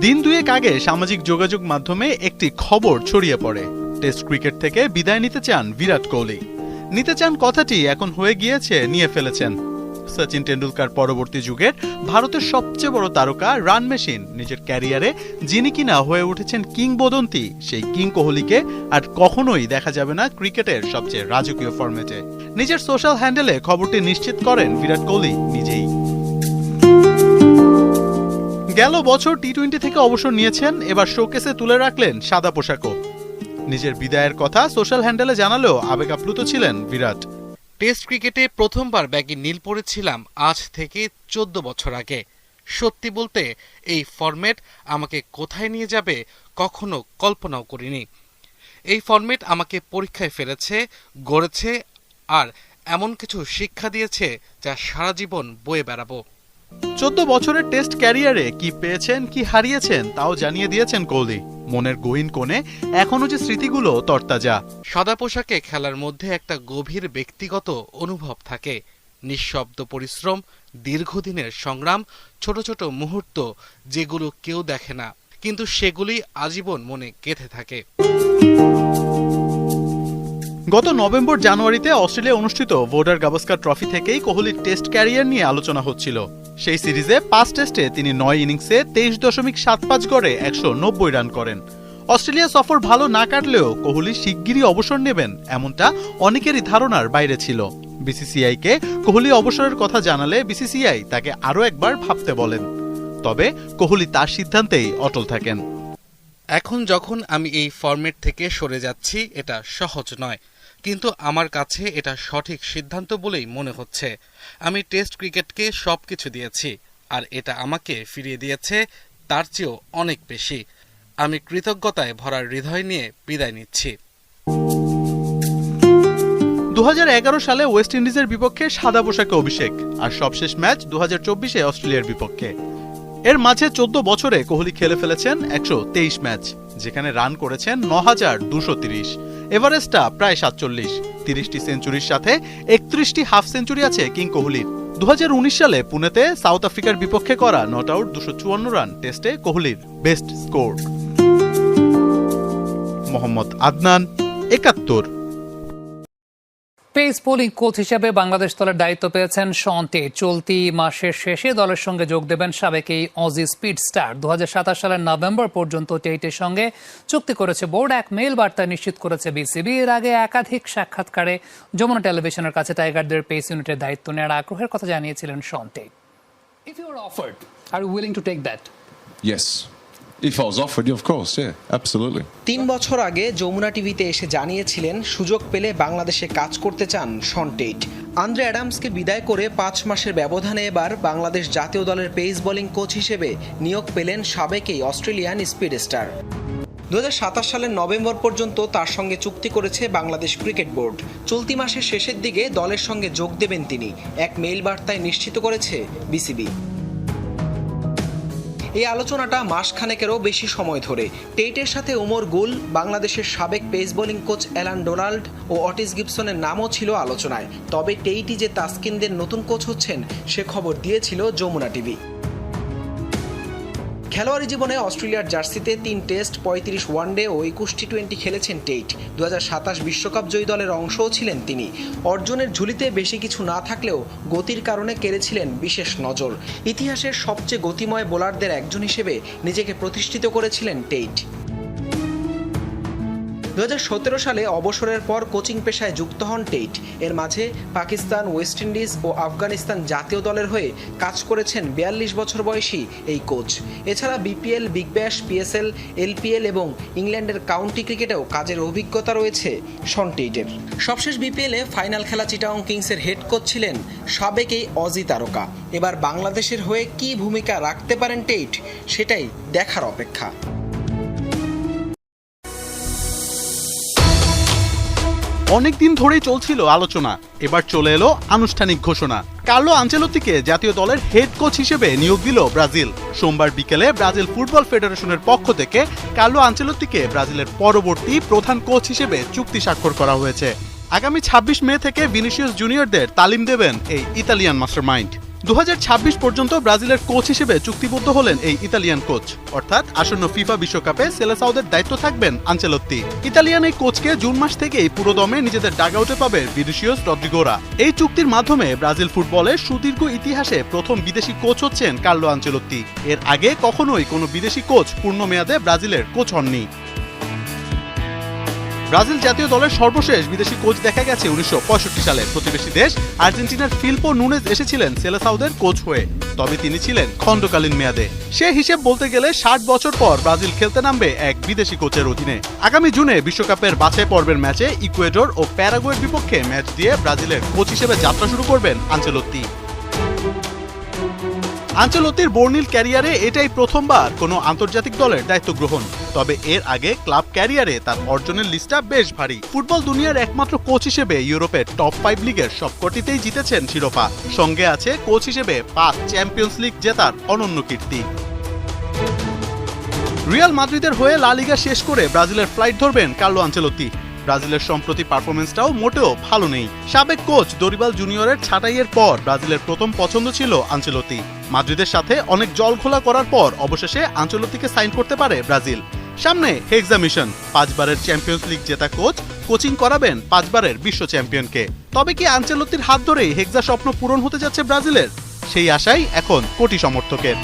দিন দুয়েক আগে সামাজিক যোগাযোগ মাধ্যমে একটি খবর ছড়িয়ে পড়ে। টেস্ট ক্রিকেট থেকে বিদায় নিতে চান বিরাট কোহলি। নিতে চান কথাটি এখন হয়ে গিয়েছে, নিয়ে ফেলেছেন। সচিন টেন্ডুলকার পরবর্তী যুগের ভারতের সবচেয়ে বড় তারকা রান মেশিন। নিজের ক্যারিয়ারে যিনি কিনা হয়ে উঠেছেন কিংবদন্তি, সেই কিং কোহলিকে আর কখনোই দেখা যাবে না ক্রিকেটের সবচেয়ে রাজকীয় ফরম্যাটে। নিজের সোশ্যাল হ্যান্ডেলে খবরটি নিশ্চিত করেন বিরাট কোহলি, নিজেই। গেল বছর টি টোয়েন্টি থেকে অবসর নিয়েছেন, এবার শোকেসে তুলে রাখলেন সাদা পোশাকও। নিজের বিদায়ের কথা সোশ্যাল হ্যান্ডেলে জানালেও আবেগ আপ্লুত ছিলেন বিরাট। টেস্ট ক্রিকেটে প্রথমবার ব্যাগে নীল পড়েছিলাম আজ থেকে চোদ্দ বছর আগে। সত্যি বলতে, এই ফরম্যাট আমাকে কোথায় নিয়ে যাবে কখনো কল্পনাও করিনি। এই ফরম্যাট আমাকে পরীক্ষায় ফেলেছে, গড়েছে আর এমন কিছু শিক্ষা দিয়েছে যা সারা জীবন বয়ে বেড়াবো। চোদ্দ বছরের টেস্ট ক্যারিয়ারে কি পেয়েছেন কি হারিয়েছেন তাও জানিয়ে দিয়েছেন কোহলি। মনের গহীন কোণে এখনও যে স্মৃতিগুলো তরতাজা। সাদা পোশাকে খেলার মধ্যে একটা গভীর ব্যক্তিগত অনুভব থাকে। নিঃশব্দ পরিশ্রম দীর্ঘদিনের সংগ্রাম ছোট ছোট মুহূর্ত যেগুলো কেউ দেখে না কিন্তু সেগুলি আজীবন মনে গেঁথে থাকে। গত নভেম্বর জানুয়ারিতে অস্ট্রেলিয়া অনুষ্ঠিত ভোডার গাভাস্কার ট্রফি থেকেই কোহলির টেস্ট ক্যারিয়ার নিয়ে আলোচনা হচ্ছিল। সেই সিরিজে পাঁচ টেস্টে তিনি নয় ইনিংসে তেইশ দশমিক সাত পাঁচ গড়ে একশো নব্বই রান করেন। অস্ট্রেলিয়া সফর ভালো না কাটলেও কোহলি শিগগিরই অবসর নেবেন, এমনটা অনেকেরই ধারণার বাইরে ছিল। বিসিসিআইকে কোহলি অবসরের কথা জানালে বিসিসিআই তাকে আরও একবার ভাবতে বলেন। তবে কোহলি তার সিদ্ধান্তেই অটল থাকেন। এখন যখন আমি এই ফরম্যাট থেকে সরে যাচ্ছি, এটা সহজ নয়। কিন্তু আমার কাছে এটা সঠিক সিদ্ধান্ত বলেই মনে হচ্ছে। আমি টেস্ট ক্রিকেটকে সব কিছু দিয়েছি, আর এটা আমাকে ফিরিয়ে দিয়েছে, তার চেয়েও অনেক বেশি। আমি কৃতজ্ঞতায় ভরার হৃদয় নিয়ে বিদায় নিচ্ছি। দু হাজার এগারো সালে ওয়েস্ট ইন্ডিজের বিপক্ষে সাদা পোশাকে অভিষেক, আর সবশেষ ম্যাচ দু অস্ট্রেলিয়ার বিপক্ষে। এর মাঝে চোদ্দ বছরে কোহলি খেলে ফেলেছেন একশো তেইশ ম্যাচ, যেখানে রান করেছেন ন হাজার দুশো তিরিশ। এভারেস্টটা প্রায় সাতচল্লিশ। তিরিশটি সেঞ্চুরির সাথে একত্রিশটি হাফ সেঞ্চুরি আছে কিং কোহলির। দু হাজার উনিশ সালে পুনেতে সাউথ আফ্রিকার বিপক্ষে করা নট আউট দুশো চুয়ান্ন রান টেস্টে কোহলির বেস্ট স্কোর। মোহাম্মদ আদনান, একাত্তর। পেস বোলিং কোচ হিসেবে বাংলাদেশ দলের দায়িত্ব পেয়েছেন শন্টে চলতি মাসের শেষে দলের সঙ্গে যোগ দেবেন সাবেক এই অজি স্পিড স্টার। দু হাজার সাতাশ সালের নভেম্বর পর্যন্ত টেইটের সঙ্গে চুক্তি করেছে বোর্ড। এক মেল বার্তায় নিশ্চিত করেছে বিসিবি। এর আগে একাধিক সাক্ষাৎকারে যমুনা টেলিভিশনের কাছে টাইগারদের পেস ইউনিটের দায়িত্ব নেওয়ার আগ্রহের কথা জানিয়েছিলেন শন্টে If you were offered, are you willing to take that? তিন বছর আগে যমুনা টিভিতে এসে জানিয়েছিলেন, সুযোগ পেলে বাংলাদেশে কাজ করতে চান শন টেইট। আন্দ্রে অ্যাডামসকে বিদায় করে পাঁচ মাসের ব্যবধানে এবার বাংলাদেশ জাতীয় দলের পেস বোলিং কোচ হিসেবে নিয়োগ পেলেন সাবেকেই অস্ট্রেলিয়ান স্পিড স্টার। দু সালের নভেম্বর পর্যন্ত তার সঙ্গে চুক্তি করেছে বাংলাদেশ ক্রিকেট বোর্ড। চলতি মাসের শেষের দিকে দলের সঙ্গে যোগ দেবেন তিনি। এক মেইল বার্তায় নিশ্চিত করেছে বিসিবি। এই আলোচনাটা মাসখানেকেরও বেশি সময় ধরে। টেইটের সাথে ওমর গুল, বাংলাদেশের সাবেক pace bowling coach Allan Donald ও অটিস গিবসনের নামও ছিল আলোচনায়। তবে টেইটি যে তাস্কিনদের নতুন কোচ হচ্ছেন, সে খবর দিয়েছিল যমুনা টিভি। খেলোয়াড়ি জীবনে অস্ট্রেলিয়ার জার্সিতে তিন টেস্ট, পঁয়ত্রিশ ওয়ানডে ও একুশ টি টোয়েন্টি খেলেছেন টেইট। দু বিশ্বকাপ জয়ী দলের অংশও ছিলেন তিনি। অর্জনের ঝুলিতে বেশি কিছু না থাকলেও গতির কারণে কেড়েছিলেন বিশেষ নজর। ইতিহাসের সবচেয়ে গতিময় বোলারদের একজন হিসেবে নিজেকে প্রতিষ্ঠিত করেছিলেন টেইট। দু হাজার সতেরো সালে অবসরের পর কোচিং পেশায় যুক্ত হন টেইট। এর মাঝে পাকিস্তান, ওয়েস্ট ইন্ডিজ ও আফগানিস্তান জাতীয় দলের হয়ে কাজ করেছেন বিয়াল্লিশ বছর বয়সী এই কোচ। এছাড়া BPL, Big Bash, PSL, LPL এবং ইংল্যান্ডের কাউন্টি ক্রিকেটেও কাজের অভিজ্ঞতা রয়েছে শন টেইটের। সবশেষ বিপিএলে ফাইনাল খেলা চিটাং কিংসের হেড কোচ ছিলেন সাবেক এই অজি তারকা। এবার বাংলাদেশের হয়ে কী ভূমিকা রাখতে পারেন টেইট, সেটাই দেখার অপেক্ষা। অনেকদিন ধরেই চলছিল আলোচনা। এবার চলে এলো আনুষ্ঠানিক ঘোষণা। কার্লো আঞ্চেলত্তিকে জাতীয় দলের হেড কোচ হিসেবে নিয়োগ দিল ব্রাজিল। সোমবার বিকেলে ব্রাজিল ফুটবল ফেডারেশনের পক্ষ থেকে কার্লো আঞ্চেলত্তিকে ব্রাজিলের পরবর্তী প্রধান কোচ হিসেবে চুক্তি স্বাক্ষর করা হয়েছে। আগামী ২৬ মে থেকে ভিনিসিয়াস জুনিয়রদের তালিম দেবেন এই ইতালিয়ান মাস্টারমাইন্ড দু হাজার ছাব্বিশ পর্যন্ত ব্রাজিলের কোচ হিসেবে চুক্তিবদ্ধ হলেন এই ইতালিয়ান কোচ। অর্থাৎ আসন্ন ফিফা বিশ্বকাপে সেলেসাউদের দায়িত্ব থাকবেন আঞ্চেলত্তি ইতালিয়ান এই কোচকে জুন মাস থেকেই পুরোদমে নিজেদের ডাগআউটে পাবে বিদেশিয়স রদ্রিগোরা। এই চুক্তির মাধ্যমে ব্রাজিল ফুটবলের সুদীর্ঘ ইতিহাসে প্রথম বিদেশি কোচ হচ্ছেন কার্লো আঞ্চেলত্তি এর আগে কখনোই কোনো বিদেশি কোচ পূর্ণ মেয়াদে ব্রাজিলের কোচ হননি। ব্রাজিল জাতীয় দলের সর্বশেষ বিদেশি কোচ দেখা গেছে উনিশশো পঁয়ষট্টি সালে। প্রতিবেশী দেশ আর্জেন্টিনার ফিলপো নুনেজ এসেছিলেন সেলেসাউদের কোচ হয়ে, তবে তিনি ছিলেন খণ্ডকালীন মেয়াদে। সে হিসেব বলতে গেলে ষাট বছর পর ব্রাজিল খেলতে নামবে এক বিদেশি কোচের অধীনে। আগামী জুনে বিশ্বকাপের বাছাই পর্বের ম্যাচে ইকুয়েডর ও প্যারাগুয়ের বিপক্ষে ম্যাচ দিয়ে ব্রাজিলের কোচ হিসেবে যাত্রা শুরু করবেন আঞ্চেলত্তি। আঞ্চলতির বর্ণিল ক্যারিয়ারে এটাই প্রথমবার কোনো আন্তর্জাতিক দলের দায়িত্ব গ্রহণ। তবে এর আগে ক্লাব ক্যারিয়ারে তার অর্জনের লিস্টটা বেশ ভারী। ফুটবল দুনিয়ার একমাত্র কোচ হিসেবে ইউরোপের টপ ফাইভ লিগের সবকটিতেই জিতেছেন শিরোপা। সঙ্গে আছে কোচ হিসেবে পাঁচ চ্যাম্পিয়ন্স লিগ জেতার অনন্য কীর্তি। রিয়াল মাদ্রিদের হয়ে লা লিগা শেষ করে ব্রাজিলের ফ্লাইট ধরবেন কার্লো আঞ্চেলত্তি। ব্রাজিলের সম্প্রতি পারফরমেন্সটাও মোটেও ভালো নেই। সাবেক কোচ দরিবাল জুনিয়রের ছাঁটাইয়ের পর ব্রাজিলের প্রথম পছন্দ ছিল আঞ্চেলত্তি মাদ্রিদের সাথে অনেক জল খোলা করার পর অবশেষে আঞ্চলত্তিকে সাইন করতে পারে ব্রাজিল। সামনে হেক্সামিশন পাঁচবারের চ্যাম্পিয়ন্স লিগ জেতা কোচ কোচিং করাবেন পাঁচবারের বিশ্ব চ্যাম্পিয়নকে। তবে কি আঞ্চলতির হাত ধরেই হেক্সা স্বপ্ন পূরণ হতে যাচ্ছে ব্রাজিলের? সেই আশাই এখন কোটি সমর্থকের।